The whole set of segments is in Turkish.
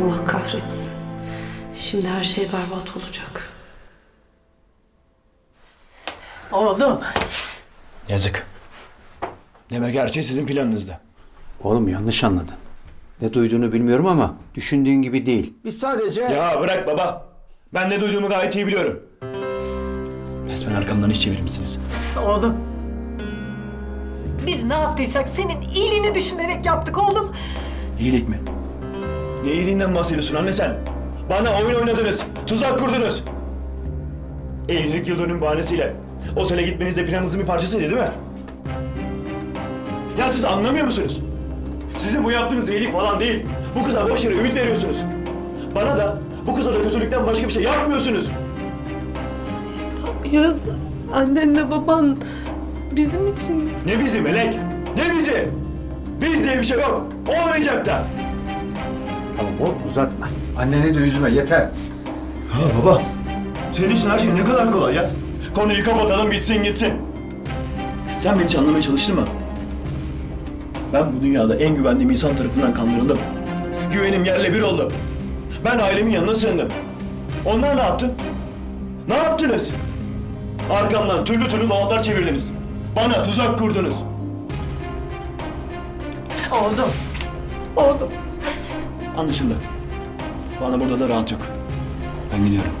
Allah kahretsin. Şimdi her şey berbat olacak. Oğlum. Yazık. Demek her şey sizin planınızda. Oğlum yanlış anladın. Ne duyduğunu bilmiyorum ama düşündüğün gibi değil. Biz sadece... Ya bırak baba. Ben ne duyduğumu gayet iyi biliyorum. Resmen arkamdan iş çevirmişsiniz. Oğlum. Biz ne yaptıysak senin iyiliğini düşünerek yaptık oğlum. İyilik mi? Ne iyiliğinden bahsediyorsun anne sen? Bana oyun oynadınız. Tuzak kurdunuz. Evlilik yıl dönüm bahanesiyle. Otele gitmeniz de planınızın bir parçasıydı değil mi? Ya siz anlamıyor musunuz? Sizin bu yaptığınız iyilik falan değil. Bu kıza boş yere ümit veriyorsunuz. Bana da bu kıza da kötülükten başka bir şey yapmıyorsunuz. Yaz, annenle baban bizim için Ne bizi Melek? Ne bizi? Biz diye bir şey yok. Olmayacak da. Tamam oğlum uzatma. Anneni de üzme yeter. Ha baba. Senin için her şey ne kadar kolay ya. Konuyu kapatalım bitsin gitsin. Sen beni hiç anlamaya çalıştın mı? Ben bu dünyada en güvendiğim insan tarafından kandırıldım. Güvenim yerle bir oldu. Ben ailemin yanına sığındım. Onlar ne yaptı? Ne yaptınız? Arkamdan türlü türlü dolaplar çevirdiniz. Bana tuzak kurdunuz. Oğlum. Oğlum. Anlaşıldı. Bana burada da rahat yok. Ben gidiyorum.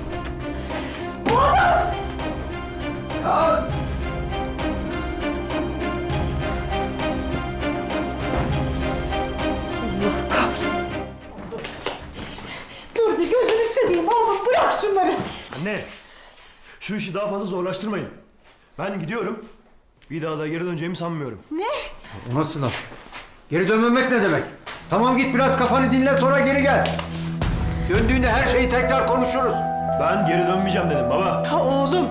Allah kahretsin. Dur bir gözünü seveyim oğlum bırak şunları. Anne, şu işi daha fazla zorlaştırmayın. Ben gidiyorum. Bir daha da geri döneceğimi sanmıyorum. O nasıl laf? Geri dönmemek ne demek? Tamam git biraz kafanı dinle sonra geri gel. Döndüğünde her şeyi tekrar konuşuruz. Ben geri dönmeyeceğim dedim baba. Ha oğlum.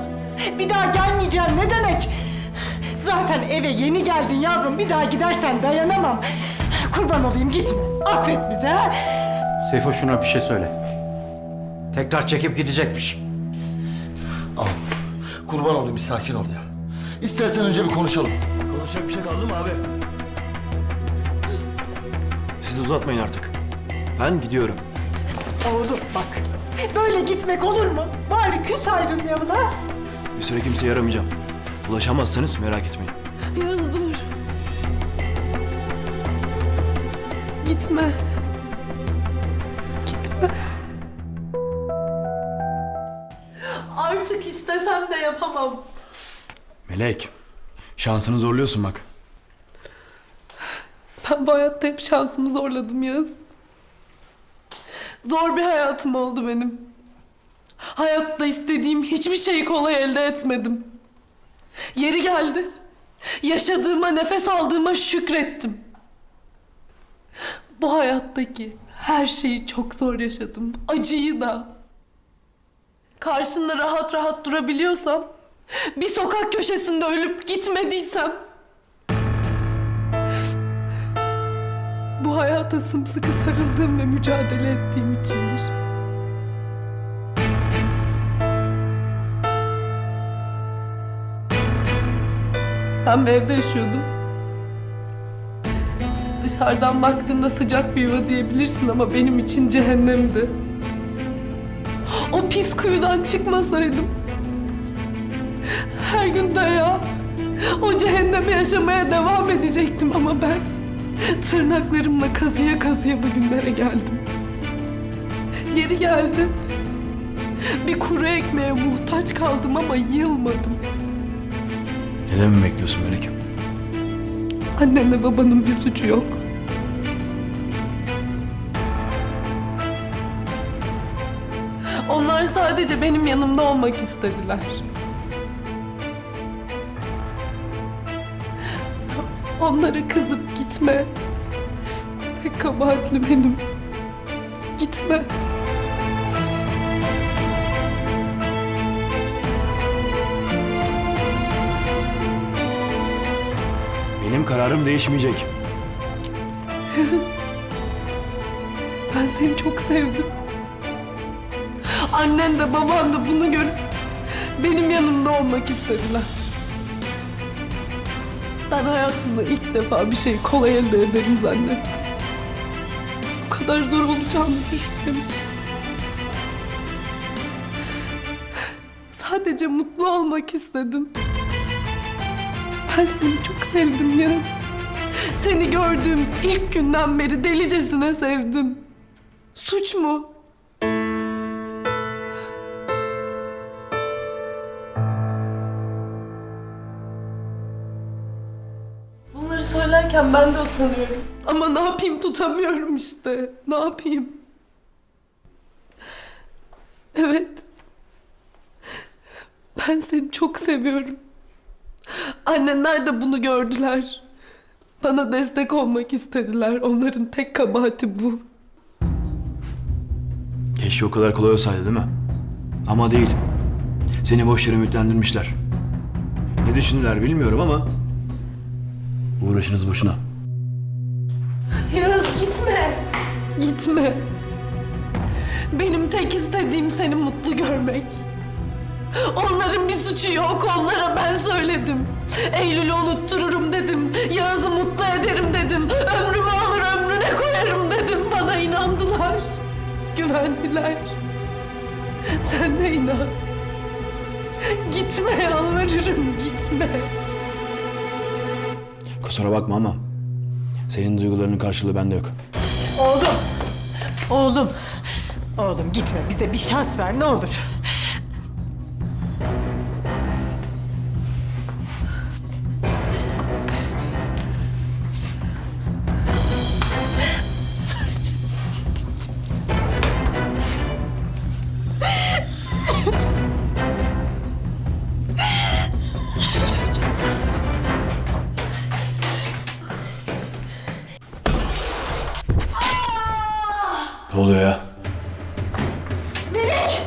Bir daha gelmeyeceğim ne demek? Zaten eve yeni geldin yavrum bir daha gidersen dayanamam. Kurban olayım gitme. Affet bizi ha. Seyfo şuna bir şey söyle. Tekrar çekip gidecekmiş. Al. Kurban olayım bir sakin ol ya. İstersen önce bir konuşalım. Konuşacak bir şey kaldı mı abi? Siz uzatmayın artık. Ben gidiyorum. Oğlum bak. Böyle gitmek olur mu? Bari küs ayrılmayalım ha. Bir süre kimseye aramayacağım. Ulaşamazsanız merak etmeyin. Yaz dur. Gitme. Gitme. Artık istesem de yapamam. Melek, şansını zorluyorsun bak. Ben bu hayatta hep şansımı zorladım Yaz. Zor bir hayatım oldu benim. Hayatta istediğim hiçbir şeyi kolay elde etmedim. Yeri geldi. Yaşadığıma, nefes aldığıma şükrettim. Bu hayattaki her şeyi çok zor yaşadım. Acıyı da. Karşında rahat rahat durabiliyorsam, bir sokak köşesinde ölüp gitmediysem, bu hayata sımsıkı sarıldığım ve mücadele ettiğim içindir. Ben bir evde yaşıyordum. Dışarıdan baktığında sıcak bir yuva diyebilirsin ama benim için cehennemdi. O pis kuyudan çıkmasaydım her gün dayağı, o cehennemi yaşamaya devam edecektim ama ben tırnaklarımla kazıya kazıya bugünlere geldim. Yeri geldi. Bir kuru ekmeğe muhtaç kaldım ama yılmadım. Neden mi bekliyorsun Melek? Annenle babanın bir suçu yok. Onlar sadece benim yanımda olmak istediler. Onlara kızıp gitme. Tek kabahatli benim. Gitme. Benim kararım değişmeyecek. Ben seni çok sevdim. Annen de baban da bunu görüp benim yanımda olmak istediler. Ben hayatımda ilk defa bir şeyi kolay elde ederim zannettim. Bu kadar zor olacağını düşünmemiştim. Sadece mutlu olmak istedim. Ben seni çok sevdim Yağız. Seni gördüğüm ilk günden beri delicesine sevdim. Suç mu? Söylerken ben de utanıyorum. Ama ne yapayım tutamıyorum işte. Ne yapayım? Evet. Ben seni çok seviyorum. Annenler de bunu gördüler. Bana destek olmak istediler. Onların tek kabahati bu. Keşke o kadar kolay olsaydı değil mi? Ama değil. Seni boş yere ümitlendirmişler. Ne düşündüler bilmiyorum ama... Uğraşınız boşuna. Yağız gitme. Gitme. Benim tek istediğim seni mutlu görmek. Onların bir suçu yok. Onlara ben söyledim. Eylül'ü unuttururum dedim. Yağız'ı mutlu ederim dedim. Ömrümü alır ömrüne koyarım dedim. Bana inandılar. Güvendiler. Sen de inan. Gitme yalvarırım gitme. Kusura bakma ama... Senin duygularının karşılığı bende yok. Oğlum. Oğlum. Oğlum gitme bize bir şans ver ne olur. Oluyor ya? Melek!